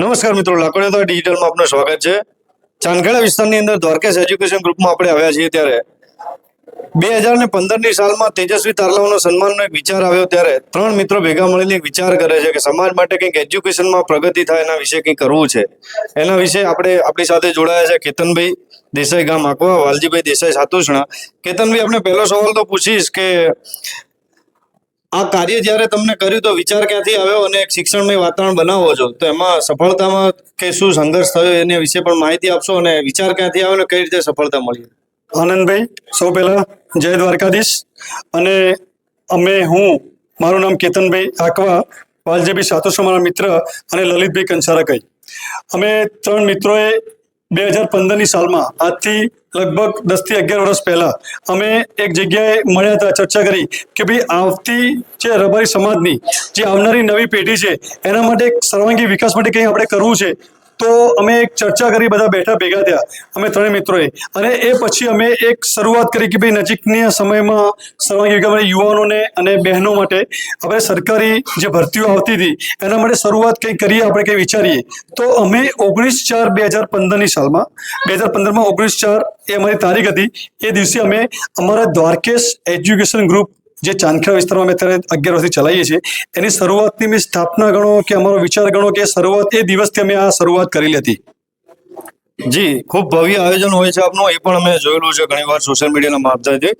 નમસ્કાર મિત્રો લાકડીયા ડિજિટલમાં આપનું સ્વાગત છે. ચાંદખેડા વિસ્તારની અંદર દ્વારકેશ એજ્યુકેશન ગ્રુપમાં આપણે આવ્યા છીએ ત્યારે. બે હજાર ને પંદરની સાલમાં તેજસ્વી તારલાઓનો સન્માનનો એક વિચાર આવ્યો ત્યારે ત્રણ મિત્રો ભેગા મળીને વિચાર કરે છે કે સમાજ માટે કંઈક એજ્યુકેશનમાં પ્રગતિ થાય એના વિશે કંઈક કરવું છે. એના વિશે આપણે આપણી સાથે જોડાયા છે કેતનભાઈ દેસાઈ ગામ આકવા વાલજીભાઈ દેસાઈ સાતુષણા. કેતનભાઈ, આપણે પહેલો સવાલ તો પૂછીશ કે આ કાર્ય જ્યારે તમને કર્યું તો વિચાર ક્યાંથી આવ્યો અને એક શિક્ષણમય વાતાવરણ બનાવો છો? તો એમાં સફળતામાં કે શું સંઘર્ષ થયો એના વિશે પણ માહિતી આપશો અને વિચાર ક્યાંથી આવ્યો અને કઈ રીતે સફળતા મળી? આનંદભાઈ, સૌ પહેલા જય દ્વારકાધીશ. અને અમે હું, મારું નામ કેતનભાઈ આકવા, વાલજીભાઈ સાતોસો મારા મિત્ર અને લલિતભાઈ કંસારા કઈ અમે ત્રણ મિત્રોએ બે હજાર પંદરની સાલમાં આજથી લગભગ દસથી અગિયાર વર્ષ પહેલા અમે એક જગ્યાએ મળ્યા હતા, ચર્ચા કરી કે ભાઈ આવતી જે રબારી સમાજની જે આવનારી નવી પેઢી છે, એના માટે એક સર્વાંગી વિકાસ માટે કંઈ આપણે કરવું છે? તો અમે એક ચર્ચા કરી, બધા બેઠા ભેગા થયા, અમે ત્રણેય મિત્રોએ. અને એ પછી અમે એક શરૂઆત કરી કે ભાઈ નજીકની સમયમાં સર્વાંગી વિકાસ યુવાનોને અને બહેનો માટે આપણે સરકારી જે ભરતીઓ આવતી હતી, એના માટે શરૂઆત કંઈ કરીએ, આપણે કંઈ વિચારીએ. તો અમે ઓગણીસ ચાર બે હજાર પંદરની સાલમાં, બે હજાર પંદરમાં ઓગણીસ ચાર એ અમારી તારીખ હતી, એ દિવસે અમે અમારા દ્વારકેશ એજ્યુકેશન ગ્રુપ જે ચાંદખેડા વિસ્તારમાં અમે અત્યારે અગિયાર વર્ષથી ચલાવીએ છીએ, એની શરૂઆતની મેં સ્થાપના ગણો કે અમારો વિચાર ગણો કે શરૂઆત એ દિવસથી અમે આ શરૂઆત કરેલી હતી. જી, ખૂબ ભવ્ય આયોજન હોય છે આપનું, એ પણ અમે જોયેલું છે ઘણી વાર સોશિયલ મીડિયાના માધ્યમથી.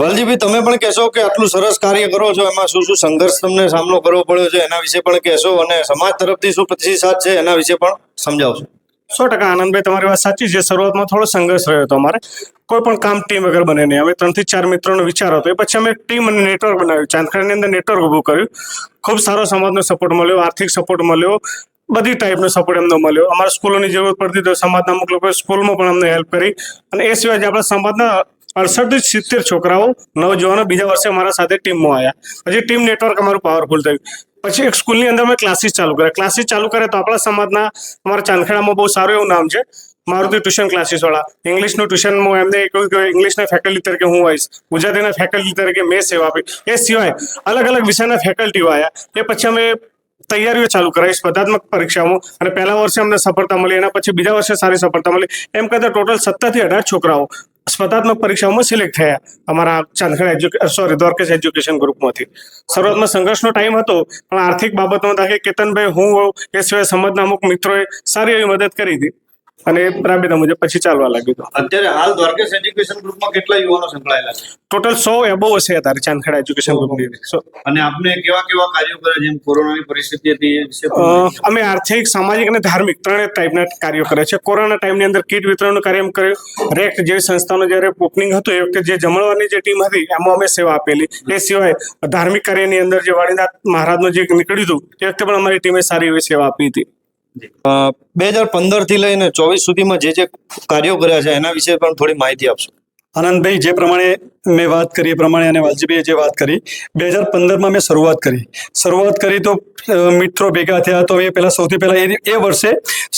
વાલજીભાઈ, તમે પણ કહેશો કે આટલું સરસ કાર્ય કરો છો, એમાં શું શું સંઘર્ષ તમને સામનો કરવો પડ્યો છે, એના વિશે પણ કહેશો અને સમાજ તરફથી શું પ્રતિસાદ છે, એના વિશે પણ સમજાવશો. સો ટકા આનંદભાઈ, તમારી વાત સાચી છે. શરૂઆતમાં થોડો સંઘર્ષ રહ્યો હતો અમારે. કોઈ પણ કામ ટીમ વગર બને નહીં. અમે ત્રણથી ચાર મિત્રોનો વિચાર હતો. એ પછી અમે ટીમ અને નેટવર્ક બનાવ્યું. ચાંદખેડાની અંદર નેટવર્ક ઊભું કર્યું. ખૂબ સારો સમાજનો સપોર્ટ મળ્યો. આર્થિક સપોર્ટ મળ્યો. બધી ટાઈપનો સપોર્ટ એમનો મળ્યો. અમારે સ્કૂલોની જરૂર પડતી તો સમાજના અમુક લોકોએ સ્કૂલમાં પણ અમને હેલ્પ કરી. અને એ સિવાય જે આપણા સમાજના અડસઠથી સિત્તેર છોકરાઓ, નવજવાનો બીજા વર્ષે અમારા સાથે ટીમમાં આવ્યા. પછી ટીમ નેટવર્ક અમારું પાવરફુલ થયું. પછી એક સ્કૂલની અંદર મેં ક્લાસીસ ચાલુ કર્યા. ક્લાસીસ ચાલુ કર્યા તો આપણા સમાજના, અમારા ચાંદખેડામાં બહુ સારું એવું નામ છે. મારુતિ ટ્યુશન ક્લાસીસ વાળા. ઇંગ્લિશનું ટ્યુશન હું એમને કહ્યું કે ઇંગ્લિશના ફેકલ્ટી તરીકે હું આવીશ. ગુજરાતીના ફેકલ્ટી તરીકે મેં સેવા આપી. એ સિવાય અલગ અલગ વિષયના ફેકલ્ટીઓ આવ્યા એ પછી અમે તૈયારીઓ ચાલુ કરાવી સ્પર્ધાત્મક પરીક્ષામાં અને પહેલા વર્ષે અમને સફળતા મળી, એના પછી બીજા વર્ષે સારી સફળતા મળી. એમ કરતાં ટોટલ સત્તરથી અઢાર છોકરાઓ સ્પર્ધાત્મક પરીક્ષાઓમાં સિલેક્ટ થયા અમારા ચાંદખેડા એજ્યુકે સોરી દ્વારકેશ એજ્યુકેશન ગ્રુપમાંથી શરૂઆતમાં સંઘર્ષનો ટાઈમ હતો, પણ આર્થિક બાબતમાં કે કેતનભાઈ, હું એ સિવાય સમાજના અમુક મિત્રોએ સારી એવી મદદ કરી હતી. અને એ રાબેતા મુજબ પછી ચાલવા લાગ્યું અત્યારે હાલ દ્વારકેશ એજ્યુકેશન ગ્રુપમાં કેટલા યુવાનો સંકળાયેલા છે? ટોટલ સો એબો હશે અત્યારે ચાંદખેડા એજ્યુકેશન ગ્રુપની. અને આપને કેવા કેવા કાર્યો કરે જેમ કોરોનાની પરિસ્થિતિ હતી અમે આર્થિક સામાજિક અને ધાર્મિક ત્રણેય ટાઈપના કાર્યો કરે છે. કોરોના ટાઈમની અંદર કીટ વિતરણનું કાર્ય એમ કર્યું. રેક્ટ જેવી સંસ્થાનો જ્યારે ઓપનિંગ હતું એ વખતે જે જમણવારની જે ટીમ હતી એમાં અમે સેવા આપેલી. એ સિવાય ધાર્મિક કાર્યની અંદર જે વાણીનાથ મહારાજનું જે નીકળ્યું હતું એ વખતે પણ અમારી ટીમે સારી એવી સેવા આપી હતી. બે હજાર પંદરથી લઈને ચોવીસ સુધીમાં જે જે કાર્યો કર્યા છે એના વિશે પણ થોડી માહિતી આપશો? આનંદભાઈ, જે પ્રમાણે મેં વાત કરી એ પ્રમાણે અને વાલજીભાઈએ જે વાત કરી બે હજાર પંદરમાં મેં શરૂઆત કરી. શરૂઆત કરી તો મિત્રો ભેગા થયા તો એ પહેલાં સૌથી પહેલાં એ એ વર્ષે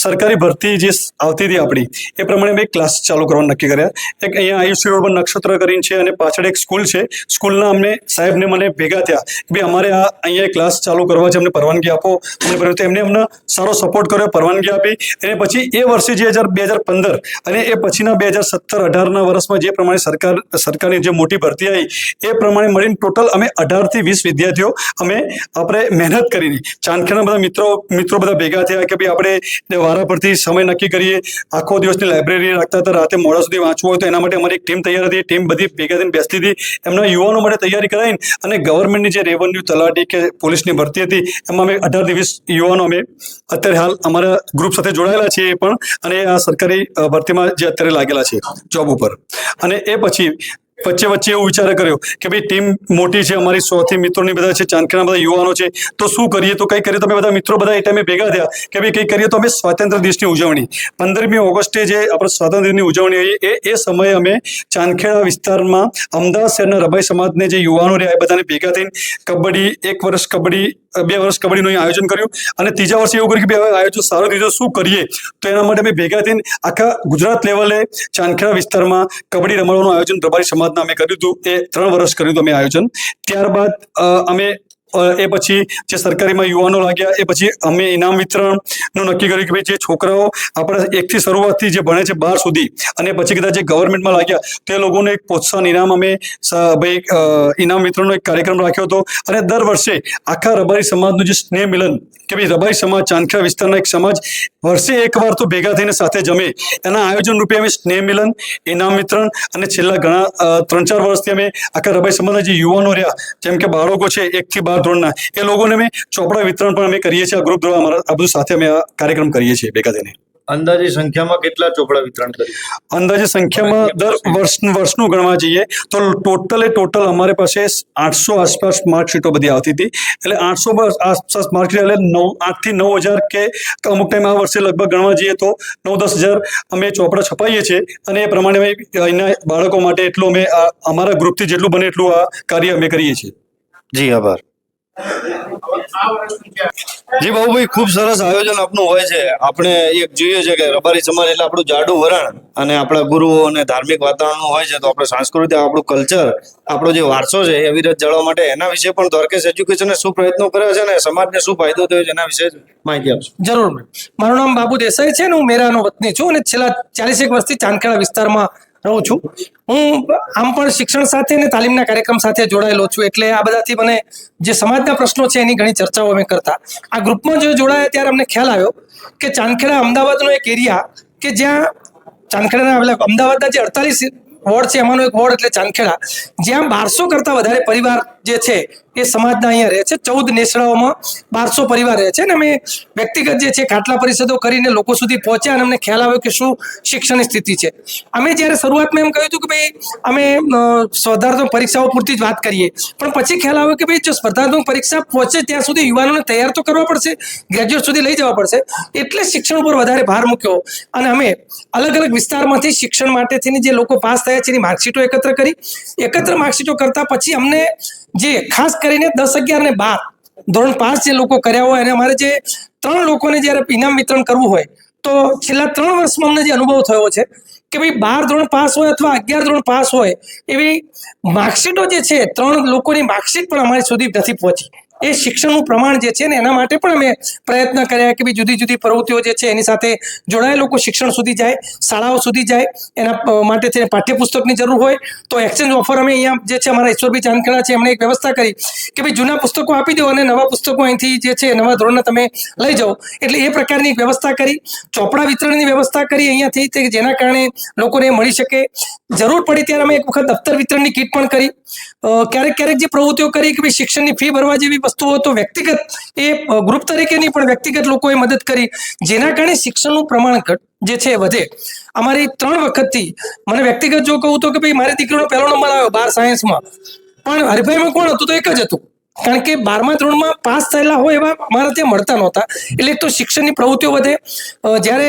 સરકારી ભરતી જે આવતી હતી આપણી, એ પ્રમાણે મેં ક્લાસ ચાલુ કરવાનું નક્કી કર્યા. એક અહીંયા આયુષ્ય રોડ પર નક્ષત્ર કરીને છે અને પાછળ એક સ્કૂલ છે. સ્કૂલના અમને સાહેબને મને ભેગા થયા કે ભાઈ અમારે આ અહીંયા ક્લાસ ચાલુ કરવા છે, અમને પરવાનગી આપો. અમને પરંતુ એમને અમને સારો સપોર્ટ કર્યો, પરવાનગી આપી. અને પછી એ વર્ષે જે હજાર બે હજાર પંદર અને એ પછીના બે હજાર સત્તર અઢારના વર્ષમાં જે પ્રમાણે સરકાર, સરકારની જે મોટી ભરતી આવી. એ પ્રમાણે મળીને ટોટલ અમે અઢારથી વીસ વિદ્યાર્થીઓ અમે આપણે મહેનત કરીને ચાંદખેડા બધા મિત્રો મિત્રો બધા ભેગા થયા કે ભાઈ આપણે વારા પરથી સમય નક્કી કરીએ. આખો દિવસની લાઇબ્રેરી રાખતા હતા, રાતે મોડા સુધી વાંચવું હોય તો એના માટે અમારી એક ટીમ તૈયાર હતી. ટીમ બધી ભેગા થઈને બેસતી હતી. એમના યુવાનો માટે તૈયારી કરાવીને અને ગવર્મેન્ટની જે રેવન્યુ તલાટી કે પોલીસની ભરતી હતી, એમાં અમે અઢારથી વીસ યુવાનો અમે અત્યારે હાલ અમારા ગ્રુપ સાથે જોડાયેલા છીએ પણ અને આ સરકારી ભરતીમાં જે અત્યારે લાગેલા છે જોબ ઉપર. અને એ પછી વચ્ચે વચ્ચે એવું વિચાર કર્યો કે ભાઈ ટીમ મોટી છે, અમારી સોથી મિત્રોની બધા છે, ચાંદખેડા બધા યુવાનો છે, તો શું કરીએ? તો કઈ કરીએ તો અમે બધા મિત્રો બધા એ ટાઈમે ભેગા થયા કે ભાઈ કઈ કરીએ તો અમે સ્વાતંત્ર્ય દિવસની ઉજવણી. પંદરમી ઓગસ્ટે જે આપણે સ્વાતંત્ર્ય દિનની ઉજવણી હોય એ એ સમયે અમે ચાંદખેડા વિસ્તારમાં અમદાવાદ શહેરના રબાઈ સમાજને જે યુવાનો રહ્યા એ બધાને ભેગા થઈને કબડ્ડી, એક વર્ષ કબડ્ડી બે વર્ષ કબડ્ડીનું આયોજન કર્યું અને ત્રીજા વર્ષે એવું કર્યું કે આયોજન સારું થયું શું કરીએ, તો એના માટે અમે ભેગા થઈને આખા ગુજરાત લેવલે ચાંખેડા વિસ્તારમાં કબડ્ડી રમવાનું આયોજન પ્રભારી સમાજના અમે કર્યું હતું. એ ત્રણ વર્ષ કર્યું હતું અમે આયોજન. ત્યારબાદ અમે એ પછી જે સરકારીમાં યુવાનો લાગ્યા, એ પછી અમે ઇનામ વિતરણનું નક્કી કર્યું કે ભાઈ જે છોકરાઓ આપણા એકથી શરૂઆતથી જે ભણે છે બાર સુધી અને પછી કદાચ જે ગવર્મેન્ટમાં લાગ્યા, તે લોકોને એક પ્રોત્સાહન ઇનામ અમે ભાઈ ઇનામ વિતરણનો એક કાર્યક્રમ રાખ્યો હતો. અને દર વર્ષે આખા રબારી સમાજનું જે સ્નેહ મિલન કે ભાઈ રબાઈ સમાજ ચાંદખેડા વિસ્તારના એક સમાજ વર્ષે એકવાર તો ભેગા થઈને સાથે જમે. એના આયોજન રૂપે અમે સ્નેહ મિલન, ઇનામ વિતરણ અને છેલ્લા ઘણા ત્રણ ચાર વર્ષથી અમે આખા રબાઈ સમાજના જે યુવાનો રહ્યા, જેમ કે બાળકો છે એકથી બાર ધોરણના, એ લોકોને અમે ચોપડા વિતરણ પણ અમે કરીએ છીએ, આ ગ્રુપ દ્વારા અમારા બધું સાથે અમે આ કાર્યક્રમ કરીએ છીએ ભેગા થઈને. અંદાજે સંખ્યામાં કેટલા ચોપડા વિતરણ કર્યું અંદાજે સંખ્યામાં દર વર્ષ વર્ષનું ગણવા જઈએ તો ટોટલે ટોટલ અમારી પાસે આઠસો આસપાસ માર્કશીટો બધી આવતી હતી. એટલે આઠસો આસપાસ માર્કશીટ એટલે નવ આઠથી નવ હજાર કે અમુક ટાઈમ આ વર્ષે લગભગ ગણવા જઈએ તો નવ દસ હજાર અમે ચોપડા છપાઈએ છીએ. અને એ પ્રમાણે અમે અહીંના બાળકો માટે એટલું અમે અમારા ગ્રુપથી જેટલું બને એટલું આ કાર્ય અમે કરીએ છીએ. જી આભાર. જી બાબુભાઈ, ખૂબ સરસ આયોજન આપનું હોય છે આપણે એક જોઈએ છે કે રબારી સમાજ એટલે આપણું જાડું વરણ અને આપણા ગુરુઓ અને ધાર્મિક વાતાવરણનું હોય છે, તો આપણે સાંસ્કૃતિક, આપણું કલ્ચર, આપણો જે વારસો છે, એ રીતે જાળવવા માટે એના વિશે પણ દ્વારકેશ એજ્યુકેશને શું પ્રયત્નો કર્યા છે અને સમાજને શું ફાયદો થયો છે એના વિશે માહિતી આપશો જરૂર. મારું નામ બાબુ દેસાઈ છે ને હું મેરાનો વતની છું અને છેલ્લા ચાલીસેક વર્ષથી ચાંદખેડા વિસ્તારમાં રહું છું. હું આમ પણ શિક્ષણ સાથે અને તાલીમના કાર્યક્રમ સાથે જોડાયેલો છું. એટલે આ બધાથી મને જે સમાજના પ્રશ્નો છે એની ઘણી ચર્ચાઓ અમે કરતા. આ ગ્રુપમાં જો જોડાયા ત્યારે અમને ખ્યાલ આવ્યો કે ચાંદખેડા અમદાવાદનો એક એરિયા કે જ્યાં ચાંદખેડાના આવેલા અમદાવાદના જે અડતાલીસ વોર્ડ છે, એમાંનો એક વોર્ડ એટલે ચાંદખેડા. જ્યાં બારસો કરતા વધારે પરિવાર જે છે, એ સમાજના અહીંયા રહે છે. ચૌદ નેસડાઓમાં બારસો પરિવાર રહે છે. અને અમે વ્યક્તિગત જે છે, ખાટલા પરિષદો કરીને લોકો સુધી પહોંચ્યા અને અમને ખ્યાલ આવ્યો કે શું શિક્ષણની સ્થિતિ છે. અમે જ્યારે શરૂઆતમાં એમ કહ્યું હતું કે ભાઈ, અમે સ્પર્ધાત્મક પરીક્ષાઓ પૂરતી જ વાત કરીએ. પણ પછી ખ્યાલ આવ્યો કે ભાઈ, જો સ્પર્ધાત્મક પરીક્ષા પહોંચે ત્યાં સુધી યુવાનોને તૈયાર તો કરવા પડશે ગ્રેજ્યુએટ સુધી લઈ જવા પડશે. એટલે શિક્ષણ ઉપર વધારે ભાર મૂક્યો. અને અમે અલગ અલગ વિસ્તારમાંથી શિક્ષણ માટે જે લોકો પાસ થયા છે, એની માર્કશીટો એકત્ર કરી. એકત્ર માર્કશીટો કરતા પછી અમને જે ખાસ કરીને દસ અગિયાર ને બાર, ધોરણ પાંચ જે લોકો કર્યા હોય અને અમારે જે ત્રણ લોકોને જ્યારે ઇનામ વિતરણ કરવું હોય, તો છેલ્લા ત્રણ વર્ષમાં અમને જે અનુભવ થયો છે કે ભાઈ બાર ધોરણ પાસ હોય અથવા અગિયાર ધોરણ પાસ હોય, એવી માર્કશીટો જે છે, ત્રણ લોકોની માર્કશીટ પણ અમારી સુધી નથી પહોંચી. એ શિક્ષણનું પ્રમાણ જે છે ને એના માટે પણ અમે પ્રયત્ન કર્યા કે ભાઈ જુદી જુદી પ્રવૃત્તિઓ જે છે એની સાથે જોડાયેલ લોકો શિક્ષણ સુધી જાય, શાળાઓ સુધી જાય, એના માટે થઈને પાઠ્યપુસ્તકની જરૂર હોય, તો એક્સચેન્જ ઓફર અમે અહીંયા જે છે અમારા ઈશ્વરભાઈ જાનકણા છે એમણે એક વ્યવસ્થા કરી કે ભાઈ જૂના પુસ્તકો આપી દો અને નવા પુસ્તકો અહીંથી જે છે નવા ધોરણને તમે લઈ જાઓ. એટલે એ પ્રકારની વ્યવસ્થા કરી, ચોપડા વિતરણની વ્યવસ્થા કરી અહીંયાથી તે જેના કારણે લોકોને મળી શકે. જરૂર પડી ત્યારે અમે એક વખત દફતર વિતરણની કીટ પણ કરી. ક્યારેક ક્યારેક જે પ્રવૃત્તિઓ કરી કે ભાઈ શિક્ષણની ફી ભરવા જેવી વસ્તુઓ તો વ્યક્તિગત, એ ગ્રુપ તરીકે નહીં પણ વ્યક્તિગત લોકોએ મદદ કરી. જેના કારણે શિક્ષણનું પ્રમાણ જે છે, વધે. અમારી ત્રણ વખતથી, મને વ્યક્તિગત જો કહું તો કે ભાઈ મારી દીકરીનો પહેલો નંબર આવ્યો બાર સાયન્સમાં પણ હરિભાઈમાં કોણ હતું તો એક જ હતું. કારણ કે બારમા ધોરણમાં પાસ થયેલા હોય એવા અમારા ત્યાં મળતા નહોતા. એટલે તો શિક્ષણની પ્રવૃત્તિઓ વધે. જ્યારે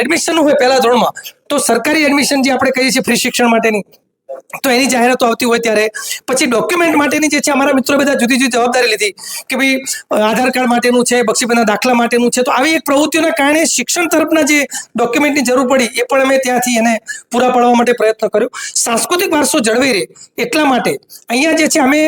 એડમિશન હોય પહેલા ધોરણમાં, તો સરકારી એડમિશન જે આપણે કહીએ છીએ ફ્રી શિક્ષણ માટેની તો એની જાહેરાતો આવતી હોય ત્યારે. પછી ડોક્યુમેન્ટ માટેની જે છે, અમારા મિત્રો બધા જુદી જુદી જવાબદારી લીધી કે ભાઈ આધાર કાર્ડ માટેનું છે બક્ષીપતિના દાખલા માટેનું છે. તો આવી એક પ્રવૃત્તિઓના કારણે શિક્ષણ તરફના જે ડોક્યુમેન્ટની જરૂર પડી, એ પણ અમે ત્યાંથી એને પૂરા પાડવા માટે પ્રયત્ન કર્યો. સાંસ્કૃતિક વારસો જળવાઈ રહે એટલા માટે. અહીંયા જે છે, અમે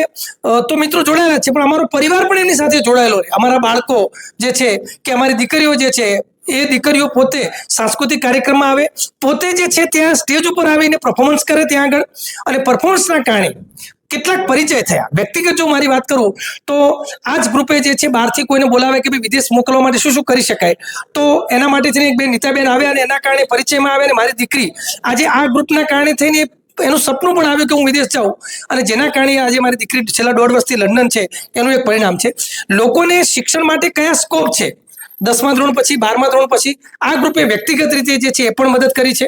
તો મિત્રો જોડાયેલા છે, પણ અમારો પરિવાર પણ એની સાથે જોડાયેલો રહે. અમારા બાળકો જે છે, કે અમારી દીકરીઓ જે છે એ દીકરીઓ પોતે સાંસ્કૃતિક કાર્યક્રમમાં આવે, પોતે જે છે ત્યાં સ્ટેજ ઉપર આવીને પરફોર્મન્સ કરે ત્યાં આગળ. અને પરફોર્મન્સના કારણે કેટલાક પરિચય થયા. વ્યક્તિગત જો મારી વાત કરું, તો આ જ ગ્રુપે જે છે બહારથી કોઈને બોલાવે કે ભાઈ વિદેશ મોકલવા માટે શું શું કરી શકાય, તો એના માટે થઈને એક બે નીતાબેન આવ્યા અને એના કારણે પરિચયમાં આવે અને મારી દીકરી આજે આ ગ્રુપના કારણે થઈને એનું સપનું પણ આવ્યું કે હું વિદેશ જાઉં. અને જેના કારણે આજે મારી દીકરી છેલ્લા દોઢ વર્ષથી લંડન છે, એનું એક પરિણામ છે. લોકોને શિક્ષણ માટે કયા સ્કોપ છે? દસમા ધોરણ પછી, બારમા ધોરણ પછી આ ગ્રુપે વ્યક્તિગત રીતે જે છે એ પણ મદદ કરી છે.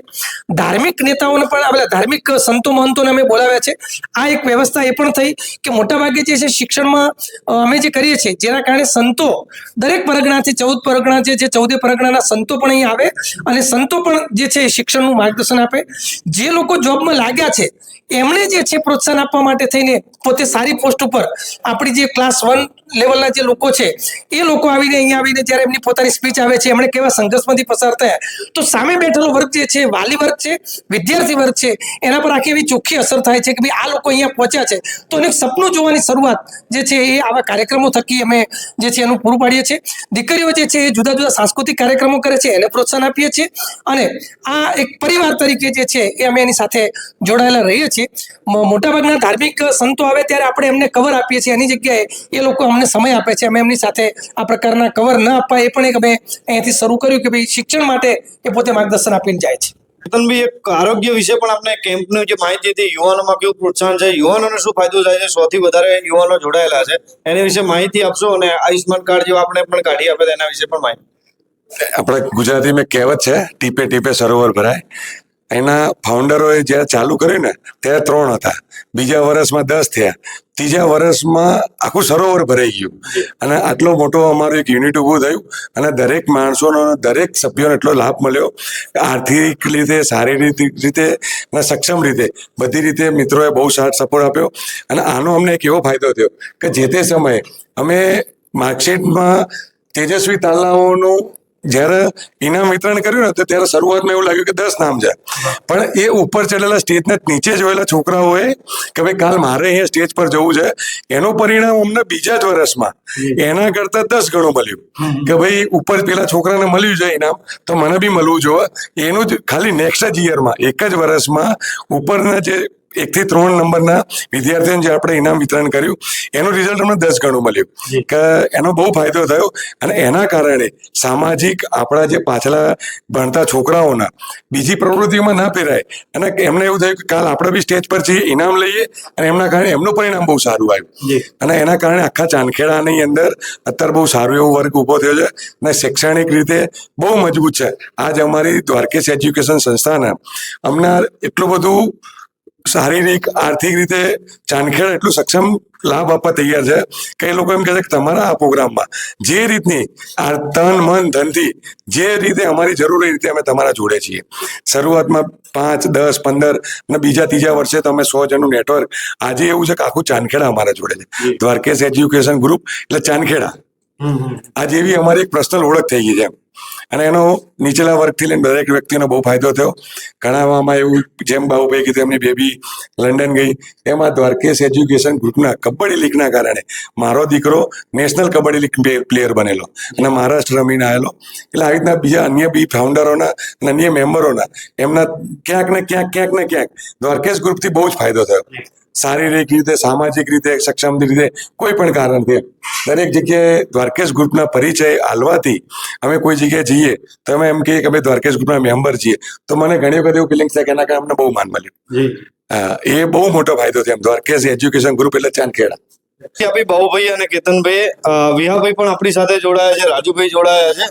ધાર્મિક નેતાઓને પણ આપણા ધાર્મિક સંતો મહંતોને અમે બોલાવ્યા છે. આ એક વ્યવસ્થા એ પણ થઈ કે મોટાભાગે જે છે શિક્ષણમાં અમે જે કરીએ છીએ, જેના કારણે સંતો, દરેક પરગણાથી ચૌદ પરગણા છે જે ચૌદે પરગણાના સંતો પણ અહીં આવે અને સંતો પણ જે છે શિક્ષણનું માર્ગદર્શન આપે. જે લોકો જોબમાં લાગ્યા છે, એમણે જે છે પ્રોત્સાહન આપવા માટે થઈને પોતે સારી પોસ્ટ ઉપર આપણી જે ક્લાસ વન લેવલના જે લોકો છે, એ લોકો આવીને અહીંયા આવીને જ્યારે એમની પોતાની સ્પીચ આવે છે, એમણે કેવા સંઘર્ષમાંથી પસાર થયા, તો સામે બેઠેલો વર્ગ જે છે, વાલી વર્ગ છે, વિદ્યાર્થી વર્ગ છે, એના પર આખી એવી ચોખ્ખી અસર થાય છે કે ભાઈ આ લોકો અહીંયા પહોંચ્યા છે. તો એને સપનું જોવાની શરૂઆત જે છે, એ આવા કાર્યક્રમો થકી અમે જે છે, એનું પૂરું પાડીએ છીએ. દીકરીઓ જે છે, એ જુદા જુદા સાંસ્કૃતિક કાર્યક્રમો કરે છે, એને પ્રોત્સાહન આપીએ છીએ અને આ એક પરિવાર તરીકે જે છે, એ અમે એની સાથે જોડાયેલા રહીએ છીએ. મોટાભાગના ધાર્મિક સંતો આવે ત્યારે આપણે એમને કવર આપીએ છીએ. એની જગ્યાએ એ લોકો અમને સમય આપે છે અમે એમની સાથે આ પ્રકારના કવર ન આપવા એ પણ એક અમે અહીંયાથી શરૂ કર્યું કે ભાઈ શિક્ષણ માટે એ પોતે માર્ગદર્શન આપીને જાય છે. કેતનભાઈ એક આરોગ્ય વિશે પણ આપણે કેમ્પની જે માહિતી હતી યુવાનોમાં કેવું પ્રોત્સાહન છે? યુવાનોને શું ફાયદો થાય છે? સૌથી વધારે યુવાનો જોડાયેલા છે. એની વિશે માહિતી આપશો અને આયુષ્માન કાર્ડ જેવા આપણે પણ કાઢી આપે એના વિશે પણ માહિતી. આપણે ગુજરાતીમાં કહેવત છે ટીપે ટીપે સરોવર ભરાય. એના ફાઉન્ડરોએ જ્યારે ચાલુ કર્યું ને ત્યારે ત્રણ હતા. બીજા વર્ષમાં દસ થયા. ત્રીજા વર્ષમાં આખું સરોવર ભરાઈ ગયું. અને આટલો મોટો અમારું એક યુનિટ ઊભું થયું અને દરેક માણસોનો દરેક સભ્યોને એટલો લાભ મળ્યો આર્થિક રીતે, શારીરિક રીતે અને સક્ષમ રીતે બધી રીતે મિત્રોએ બહુ સાથ સપોર્ટ આપ્યો. અને આનો અમને એક એવો ફાયદો થયો કે જે તે સમયે અમે માર્કશીટમાં તેજસ્વી તાલાઓનું જ્યારે ઇનામ વિતરણ કર્યું ને ત્યારે શરૂઆતમાં એવું લાગ્યું કે દસ નામ છે. પણ એ ઉપર ચડેલા સ્ટેજના નીચે જોયેલા છોકરાઓએ કે ભાઈ કાલ મારે અહીંયા સ્ટેજ પર જવું છે. એનું પરિણામ અમને બીજા જ વર્ષમાં એના કરતા દસ ગણું મળ્યું. કે ભાઈ ઉપર પેલા છોકરાને મળ્યું છે ઇનામ તો મને બી મળવું જોઈએ. એનું જ ખાલી નેક્સ્ટ જ યરમાં એક જ વર્ષમાં ઉપરના જે એકથી ત્રણ નંબરના વિદ્યાર્થીઓને જે આપણે ઇનામ વિતરણ કર્યું એનું રિઝલ્ટ અમને દસ ગણું મળ્યું. કે એનો બહુ ફાયદો થયો અને એના કારણે સામાજિક આપણા જે પાછલા ભણતા છોકરાઓના બીજી પ્રવૃત્તિઓમાં ના પહેરાય અને એમને એવું થયું કે કાલ આપણે બી સ્ટેજ પર જઈએ ઇનામ લઈએ અને એમના કારણે એમનું પરિણામ બહુ સારું આવ્યું. અને એના કારણે આખા ચાંદખેડાની અંદર અત્યારે બહુ સારું એવો વર્ગ ઊભો થયો છે અને શૈક્ષણિક રીતે બહુ મજબૂત છે. આજ અમારી દ્વારકેશ એજ્યુકેશન સંસ્થાના અમને એટલું બધું શારીરિક આર્થિક રીતે ચાંદખેડ એટલું સક્ષમ લાભ આપવા તૈયાર છે કે એ લોકો એમ કહે છે કે તમારા આ પ્રોગ્રામમાં જે રીતની આ તન મન ધનથી જે રીતે અમારી જરૂર રીતે અમે તમારા જોડે છીએ. શરૂઆતમાં પાંચ દસ પંદર અને બીજા ત્રીજા વર્ષે તમે સો જણનું નેટવર્ક આજે એવું છે કે આખું ચાંદખેડા અમારા જોડે છે. દ્વારકેશ એજ્યુકેશન ગ્રુપ એટલે ચાંદખેડા. આજે એવી અમારી એક પર્સનલ ઓળખ થઈ ગઈ છે. અને એનો નીચેલા વર્ગથી લઈને દરેક વ્યક્તિનો બહુ ફાયદો થયો. ઘણામાં એવું જેમ બાહુભાઈ કીધું, એમની બેબી લંડન ગઈ. એમાં દ્વારકેશ એજ્યુકેશન ગ્રુપના કબડ્ડી લીગના કારણે મારો દીકરો નેશનલ કબડ્ડી લીગ પ્લેયર બનેલો. અને મહારાષ્ટ્ર રમીને આવેલો. એટલે આવી રીતના બીજા અન્ય બી ફાઉન્ડરોના અને અન્ય મેમ્બરોના એમના ક્યાંક ને ક્યાંક ક્યાંક ને ક્યાંક દ્વારકેશ ગ્રુપથી બહુ જ ફાયદો થયો. શારીરિક રીતે સામાજિક રીતે સક્ષમ રીતે કોઈ પણ કારણથી દરેક જગ્યાએ દ્વારકેશ ગ્રુપના પરિચય હાલવાથી અમે કોઈ જગ્યાએ જઈએ તો અમે એમ કહીએ કે અમે દ્વારકેશ ગ્રુપના મેમ્બર છીએ. તો મને ઘણી વખત એવું ફિલિંગ થાય કે એના કારણે અમને બહુ માન મળ્યું. એ બહુ મોટો ફાયદો છે એમ. દ્વારકેશ એજ્યુકેશન ગ્રુપ એટલે ચાંદખેડા. આપી બાહુભાઈ અને કેતનભાઈ વિહાભાઈ પણ આપણી સાથે જોડાયા છે રાજુભાઈ જોડાયા છે.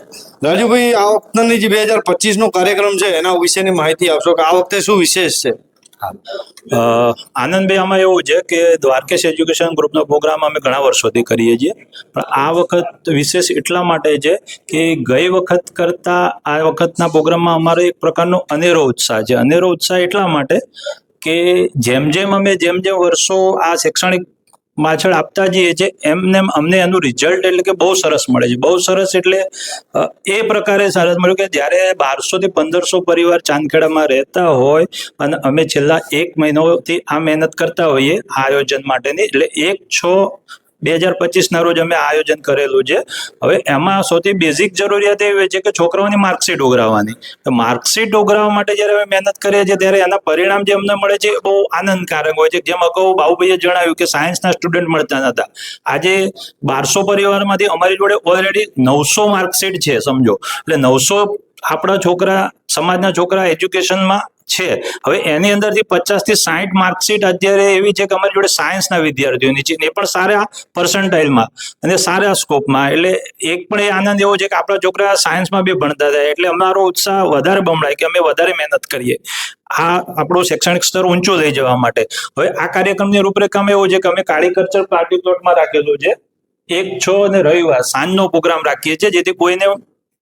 રાજુભાઈ આ વખતની જે બે હજાર પચીસ નો કાર્યક્રમ છે એના વિશેની માહિતી આપશો કે આ વખતે શું વિશેષ છે? આનંદભાઈ આમાં એવું છે કે દ્વારકેશ એજ્યુકેશન ગ્રુપનો પ્રોગ્રામ અમે ઘણા વર્ષોથી કરીએ છીએ. પણ આ વખત વિશેષ એટલા માટે છે કે ગઈ વખત કરતાં આ વખતના પ્રોગ્રામમાં અમારો એક પ્રકારનો અનેરો ઉત્સાહ છે. અનેરો ઉત્સાહ એટલા માટે કે જેમ જેમ અમે જેમ જેમ વર્ષો આ શૈક્ષણિક પાછળ આપતા જઈએ છે એમને એમ અમને એનું રિઝલ્ટ એટલે કે બહુ સરસ મળે છે. બહુ સરસ એટલે એ પ્રકારે સરસ મળ્યું કે જ્યારે બારસો થી પંદરસો પરિવાર ચાંદખેડામાં રહેતા હોય અને અમે છેલ્લા એક મહિનોથી આ મહેનત કરતા હોઈએ આયોજન માટેની, એટલે એક છ બે હજાર પચીસના રોજ અમે આયોજન કરેલું છે. હવે એમાં સૌથી બેઝિક જરૂરિયાત એવી હોય છે કે છોકરાઓની માર્કશીટ ઉઘરાવવાની. તો માર્કશીટ ઉઘરાવવા માટે જ્યારે અમે મહેનત કરીએ છીએ ત્યારે એના પરિણામ જે અમને મળે છે એ બહુ આનંદકારક હોય છે. જેમ અગાઉ બાબુભાઈએ જણાવ્યું કે સાયન્સના સ્ટુડન્ટ મળતા નતા. આજે બારસો પરિવારમાંથી અમારી જોડે ઓલરેડી નવસો માર્કશીટ છે, સમજો. એટલે નવસો આપણા છોકરા, સમાજના છોકરા એજ્યુકેશનમાં છે. હવે એની અંદરથી પચાસથી સાહીઠ માર્કશીટ અત્યારે એવી છે કે અમારી જોડે સાયન્સના વિદ્યાર્થીઓની છે. એ પણ સારા પર્સન્ટાઇલમાં અને સારા સ્કોપમાં એટલે એક પણ એ આનંદ એવો છે કે આપણા છોકરા સાયન્સમાં બી ભણતા થાય એટલે અમારો ઉત્સાહ વધારે બમણાય કે અમે વધારે મહેનત કરીએ. આ આપણું શૈક્ષણિક સ્તર ઊંચો થઈ જવા માટે. હવે આ કાર્યક્રમની રૂપરેખામાં એવો છે કે અમે કાળી કલ્ચર પાર્ટી પ્લોટમાં રાખેલું છે. એક, છ અને રવિવાર સાંજનો પ્રોગ્રામ રાખીએ છીએ જેથી કોઈને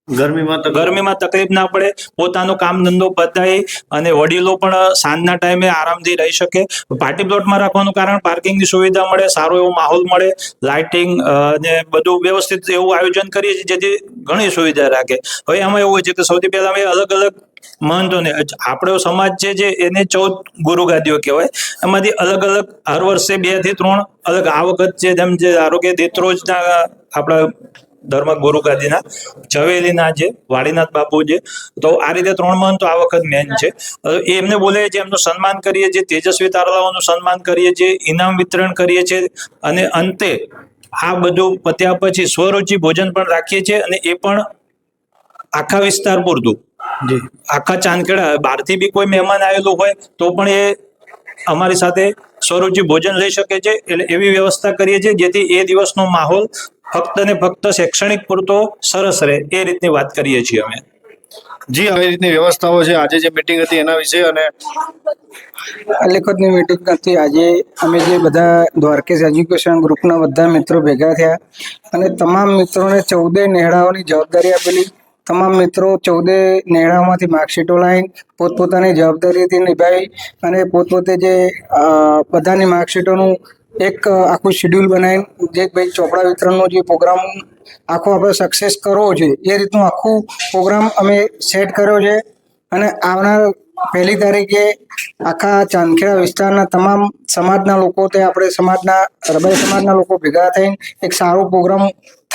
ગરમીમાં ગરમીમાં તકલીફ ના પડે. પોતાનો કામ ધંધો બધાય અને વડીલો પણ સાંજના ટાઈમે આરામથી રહી શકે. પાર્ટી પ્લોટમાં રાખવાનું કારણ પાર્કિંગની સુવિધા મળે, સારો એવો માહોલ મળે, લાઇટિંગ અને બધું વ્યવસ્થિત એવું આયોજન કરીએ છીએ જેથી ઘણી સુવિધા રાખે. હવે આમાં એવું હોય છે કે સૌથી પહેલા અમે અલગ અલગ મહંતોને આપણો સમાજ છે જે એને ચૌદ ગુરુ ગાદીઓ કહેવાય. એમાંથી અલગ અલગ હર વર્ષે બેથી ત્રણ અલગ આ વખત છે જેમ જે ધારો કે દેત્રોજના આપણા ધર્મ ગુરુ ગાદીના ઝવેલીના છે વાડીનાથ બાપુ છે તો આ રીતે ત્રણ મહંતો આ વખત મેન છે. એ એમને બોલે છે એમનું સન્માન કરીએ છીએ તેજસ્વી તારલાઓનું સન્માન કરીએ છીએ ઇનામ વિતરણ કરીએ છીએ અને અંતે આ બધું પત્યા પછી સ્વરૂચિ ભોજન પણ રાખીએ છીએ અને એ પણ આખા વિસ્તાર પૂરતું જી. આખા ચાંદખેડા બહારથી બી કોઈ મહેમાન આવેલું હોય તો પણ એ અમારી સાથે સ્વરૂચિ ભોજન લઈ શકે છે એટલે એવી વ્યવસ્થા કરીએ છીએ જેથી એ દિવસનો માહોલ ફક્ત ને ફક્ત શૈક્ષણિક પૂરતો સરસ રહે એ રીતની વાત કરીએ છીએ અમે. જી આવી રીતની વ્યવસ્થાઓ છે. આજે જે મીટિંગ હતી એના વિશે અને લેખકની મીટિંગ હતી. આજે અમે જે બધા દ્વારકેશ એજ્યુકેશન ગ્રુપના બધા મિત્રો ભેગા થયા અને તમામ મિત્રોને ચૌદે નેહડાઓની જવાબદારી આપેલી. તમામ મિત્રો ચૌદે નેહડાઓમાંથી માર્કશીટો લાવીને પોતપોતાની જવાબદારીથી નિભાવી અને પોતપોતે જે બધાની માર્કશીટોનું એક આખું શેડ્યુલ બનાવીને જે ભાઈ ચોપડા વિતરણનો જે પ્રોગ્રામ આખો આપણે સક્સેસ કરવો છે, એ રીતનું આખું પ્રોગ્રામ અમે સેટ કર્યો છે. અને આવનાર પહેલી તારીખે આખા ચાંદખેડા વિસ્તારના તમામ સમાજના લોકો, તે આપણે સમાજના રબાઈ સમાજના લોકો ભેગા થઈને એક સારો પ્રોગ્રામ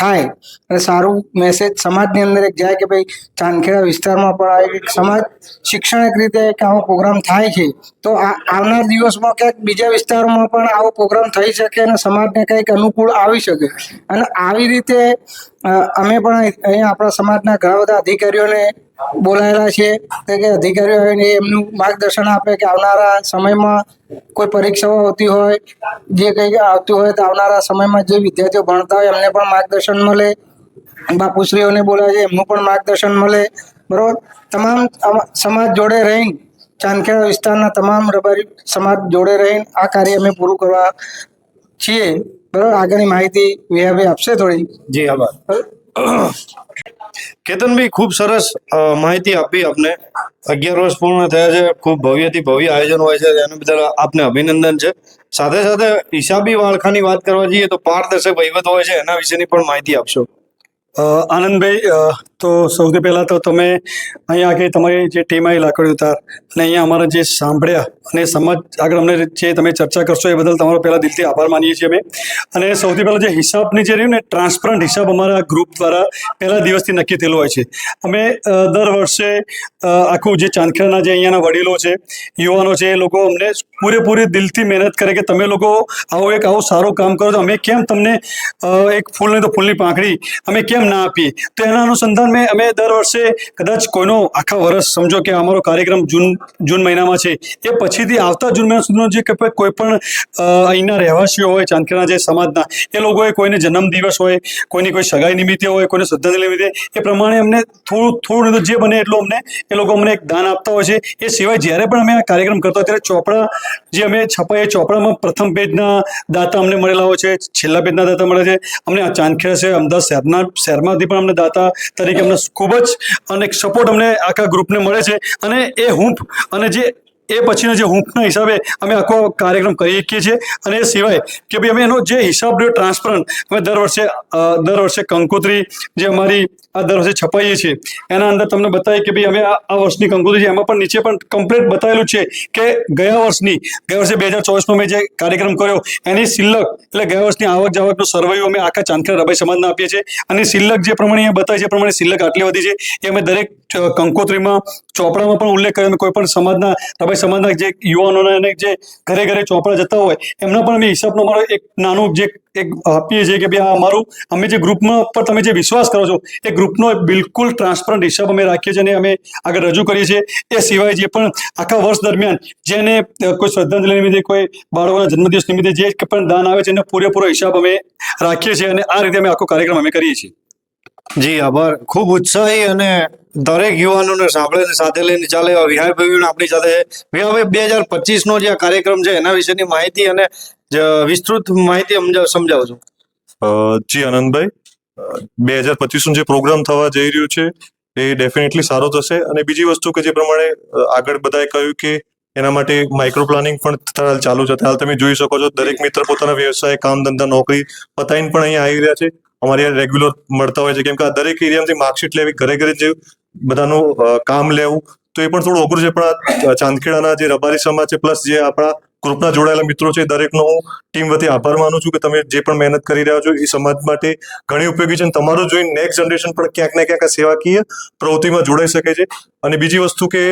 થાય અને સારું મેસેજ સમાજની અંદર એક જાય કે ભાઈ ચાંદખેડા વિસ્તારમાં પણ આવી સમાજ શિક્ષણિક રીતે એક આવો પ્રોગ્રામ થાય છે, તો આવનાર દિવસમાં ક્યાંક બીજા વિસ્તારોમાં પણ આવો પ્રોગ્રામ થઈ શકે અને સમાજને કંઈક અનુકૂળ આવી શકે. અને આવી રીતે અમે પણ અહીંયા આપણા સમાજના ઘણા બધા અધિકારીઓને બોલાયેલા છે કે અધિકારીઓ આવીને એમનું માર્ગદર્શન આપે કે આવનારા સમયમાં કોઈ પરીક્ષાઓ આવતી હોય, જે કંઈ આવતું હોય તો આવનારા સમયમાં જે વિદ્યાર્થીઓ ભણતા હોય એમને પણ માર્ગદર્શન મળે. બાપુશ્રીઓને બોલાવે છે, એમનું પણ માર્ગદર્શન મળે. બરોબર? તમામ સમાજ જોડે રહીને, ચાંદખેડા વિસ્તારના તમામ રબારી સમાજ જોડે રહીને આ કાર્ય અમે પૂરું કરવા છીએ. બરોબર? આગળની માહિતી વિહાભાઈ આપશે થોડી. જી, આભાર. કેતનભાઈ, ખૂબ સરસ માહિતી આપી આપને. અગિયાર વર્ષ પૂર્ણ થયા છે. ખૂબ ભવ્યથી ભવ્ય આયોજન હોય છે. એના બદલ આપને અભિનંદન છે. સાથે સાથે હિસાબી વાળખાની વાત કરવા જઈએ તો પારદર્શક વહીવટ હોય છે. એના વિશેની પણ માહિતી આપશો. આનંદભાઈ તો સૌથી પહેલાં તો તમે અહીંયા આગળ તમારી જે ટીમ આવી લાકડી ઉતાર અને અહીંયા અમારા જે સાંભળ્યા અને સમાજ આગળ અમને જે તમે ચર્ચા કરશો એ બદલ તમારો પહેલાં દિલથી આભાર માનીએ છીએ અમે. અને સૌથી પહેલાં જે હિસાબની જે રહ્યું ને ટ્રાન્સપરન્ટ હિસાબ અમારા ગ્રુપ દ્વારા પહેલા દિવસથી નક્કી થયેલો હોય છે. અમે દર વર્ષે આખું જે ચાંદખેડાના જે અહીંયાના વડીલો છે, યુવાનો છે એ લોકો અમને પૂરેપૂરી દિલથી મહેનત કરે કે તમે લોકો આવો એક આવો સારું કામ કરો તો અમે કેમ તમને એક ફૂલ નહીં તો ફૂલની પાંખડી અમે કેમ ના આપીએ? તો એના અનુસંધાન મેં અમે દર વર્ષે કદાચ કોઈનો આખા વર્ષ, સમજો કે અમારો કાર્યક્રમ જૂન જૂન મહિનામાં છે એ પછીથી આવતા જૂન મહિના સુધીનો જે કોઈ પણ અહીંના રહેવાસીઓ હોય ચાંદખેડા જે સમાજના, એ લોકોએ કોઈને જન્મદિવસ હોય, કોઈની કોઈ સગાઈ નિમિત્તે હોય, કોઈને શ્રદ્ધાંજલિ નિમિત્તે, એ પ્રમાણે અમને થોડું થોડું જે બને એટલું અમને, એ લોકો અમને એક દાન આપતા હોય છે. એ સિવાય જ્યારે પણ અમે આ કાર્યક્રમ કરતા ત્યારે ચોપડા, જે અમે છપાઈએ ચોપડામાં પ્રથમ પેજના દાતા અમને મળેલા હોય છે, છેલ્લા પેજના દાતા મળે છે. અમને આ ચાંદખેડા છે, અમદાવાદ શહેરના, શહેરમાંથી પણ અમને દાતા તરીકે અમને ખૂબ જ અને સપોર્ટ અમને આખા ગ્રુપને મળે છે. અને એ હૂંફ અને જે એ પછીના જે હુંફના હિસાબે અમે આખો કાર્યક્રમ કરી શકીએ છીએ. અને એ સિવાય કે ભાઈ અમે એનો જે હિસાબ રહ્યો ટ્રાન્સપરન્ટ અમે દર વર્ષે દર વર્ષે કંકોત્રી જે અમારી આ દર વર્ષે છપાઈએ છીએ. એના અંદર તમને બતાવીએ કે ભાઈ અમે આ વર્ષની કંકોત્રી છે, એમાં પણ નીચે પણ કમ્પ્લીટ બતાવેલું છે કે ગયા વર્ષની, ગયા વર્ષે બે હજાર ચોવીસમાં મેં જે કાર્યક્રમ કર્યો, એની સિલ્લક એટલે ગયા વર્ષની આવક જાવકનો સર્વૈયો અમે આખા ચાંદખેડા રબાઈ સમાજને આપીએ છીએ. અને સિલ્લક જે પ્રમાણે બતાવે છે, એ પ્રમાણે સિલ્લક આટલી વધી છે, એ અમે દરેક કંકોત્રીમાં, ચોપડામાં પણ ઉલ્લેખ કર્યો અને કોઈ પણ સમાજના રબાઈ સમાજના જે યુવાનોને જે ઘરે ઘરે ચોપડા જતા હોય, એમના પણ અમે હિસાબનો અમારો એક નાનું જે એક આપીએ છીએ કે ભાઈ અમારું, અમે જે ગ્રુપમાં પર તમે જે વિશ્વાસ કરો છો, એ ગ્રુપનો બિલકુલ ટ્રાન્સપરન્ટ હિસાબ અમે રાખીએ છીએ અને અમે આગળ રજૂ કરીએ છીએ. એ સિવાય જે પણ આખા વર્ષ દરમિયાન જેને કોઈ શ્રદ્ધાંજલિ નિમિત્તે, કોઈ બાળકોના જન્મદિવસ નિમિત્તે જે પણ દાન આવે છે, એનો પૂરેપૂરો હિસાબ અમે રાખીએ છીએ અને આ રીતે અમે આખો કાર્યક્રમ અમે કરીએ છીએ. જી, આભાર. ખૂબ ઉત્સાહી અને દરેક યુવાનોને સાંભળે સાથે લઈને ચાલે એવા વિહારભાઈઓ આપણી સાથે. વિહાભાઈ બે હજાર પચીસ જે આ કાર્યક્રમ છે, એના વિશેની માહિતી અને વિસ્તૃત માહિતી સમજાવ સમજાવજો જી, આનંદભાઈ. બે હજાર પચીસનો જે પ્રોગ્રામ થવા જઈ રહ્યો છે, એ ડેફિનેટલી સારો થશે. અને બીજી વસ્તુ કે જે પ્રમાણે આગળ બધાએ કહ્યું કે એના માટે માઇક્રો પ્લાનિંગ પણ ચાલુ છે. હાલ તમે જોઈ શકો છો, દરેક મિત્ર પોતાના વ્યવસાય, કામ ધંધા, નોકરી પતાવીને પણ અહીંયા આવી રહ્યા છે. અમારે રેગ્યુલર મળતા હોય છે. કેમ કે આ દરેક એરિયામાંથી માર્કશીટ લેવી, ઘરે ઘરે જે બધાનું કામ લેવું, તો એ પણ થોડું અઘરું છે. પણ ચાંદખેડાના જે રબારી સમાજ છે પ્લસ જે આપણા ગ્રુપના જોડાયેલા મિત્રો છે દરેકનો હું ટીમ વતી આભાર માનું છું કે તમે જે પણ મહેનત કરી રહ્યા છો, એ સમાજ માટે ઘણી ઉપયોગી છે. અને તમારું જોઈને નેક્સ્ટ જનરેશન પણ ક્યાંક ને ક્યાંક સેવાકીય પ્રવૃત્તિમાં જોડાઈ શકે છે. અને બીજી વસ્તુ કે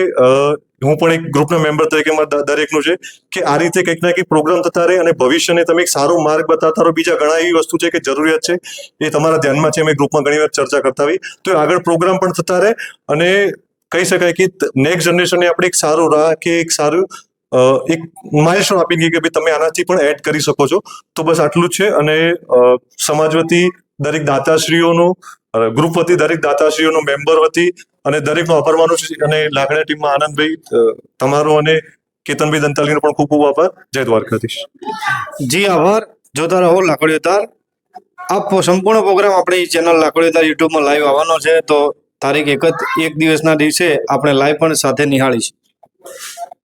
હું પણ એક ગ્રુપના મેમ્બર તરીકે દરેકનું છે કે આ રીતે કંઈક ના કંઈક પ્રોગ્રામ થતા રહે અને ભવિષ્યને તમે એક સારો માર્ગ બતાવતા રહો બીજા ઘણા એવી વસ્તુ છે કે જરૂરિયાત છે, એ તમારા ધ્યાનમાં છે. અમે ગ્રુપમાં ઘણી વાર ચર્ચા કરતા હોઈએ. તો આગળ પ્રોગ્રામ પણ થતા રહે અને કહી શકાય કે નેક્સ્ટ જનરેશનને આપણે એક સારો રાહ કે એક સારું એક માઇલસ્ટોન આપી દઈએ કે ભાઈ તમે આનાથી પણ એડ કરી શકો છો. તો બસ આટલું જ છે અને સમાજ વતી દરેક દાતાશ્રીઓનો ગ્રુપ વતી દરેક દાતાશ્રીઓનો મેમ્બર વતી અને દરેકનો આભાર છે અને લાગણા ટીમમાં આનંદભાઈ તમારો અને કેતનભાઈ દંતાલીનો પણ ખૂબ ખૂબ આભાર. જય દ્વારકાધીશ. જી, આભાર. જોતા રહો લાકડીઓ તાર આ સંપૂર્ણ પ્રોગ્રામ આપણી ચેનલ લાકડીઓતાર યુટ્યુબમાં લાઈવ આવવાનો છે, તો તારીખ એક જ, એક દિવસના દિવસે આપણે લાઈવ પણ સાથે નિહાળીશું.